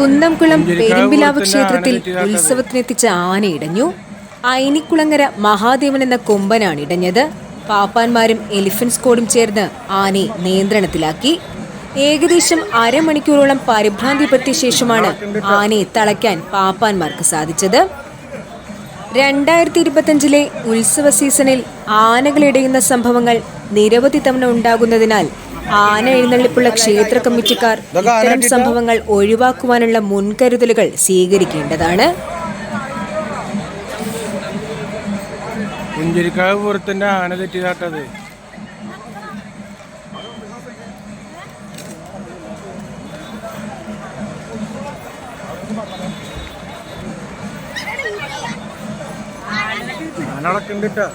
കുന്നംകുളം പെരുമ്പിലാവ് ക്ഷേത്രത്തിൽ ഉത്സവത്തിനെത്തിച്ച ആന ഇടഞ്ഞു ഐനിക്കുളങ്ങര മഹാദേവൻ എന്ന കൊമ്പനാണ് ഇടഞ്ഞത്. പാപ്പാന്മാരും എലിഫന്റ് സ്ക്വാഡും ചേർന്ന് ആനയെ നിയന്ത്രണത്തിലാക്കി. ഏകദേശം അരമണിക്കൂറോളം പരിഭ്രാന്തി പറ്റിയ ശേഷമാണ് ആനയെ തളയ്ക്കാൻ പാപ്പാന്മാർക്ക് സാധിച്ചത്. രണ്ടായിരത്തി ഇരുപത്തഞ്ചിലെ ഉത്സവ സീസണിൽ ആനകൾ ഇടയുന്ന സംഭവങ്ങൾ നിരവധി തവണ ഉണ്ടാകുന്നതിനാൽ ആന എഴുന്നള്ളിപ്പുള്ള ക്ഷേത്ര കമ്മിറ്റിക്കാർ ഇത്തരം സംഭവങ്ങൾ ഒഴിവാക്കുവാനുള്ള മുൻകരുതലുകൾ സ്വീകരിക്കേണ്ടതാണ്. പുഞ്ചിരിക്കാവ് പുറത്തിന്റെ ആന തെറ്റിതാട്ടത് ആന അളക്കണ്ടിട്ടാ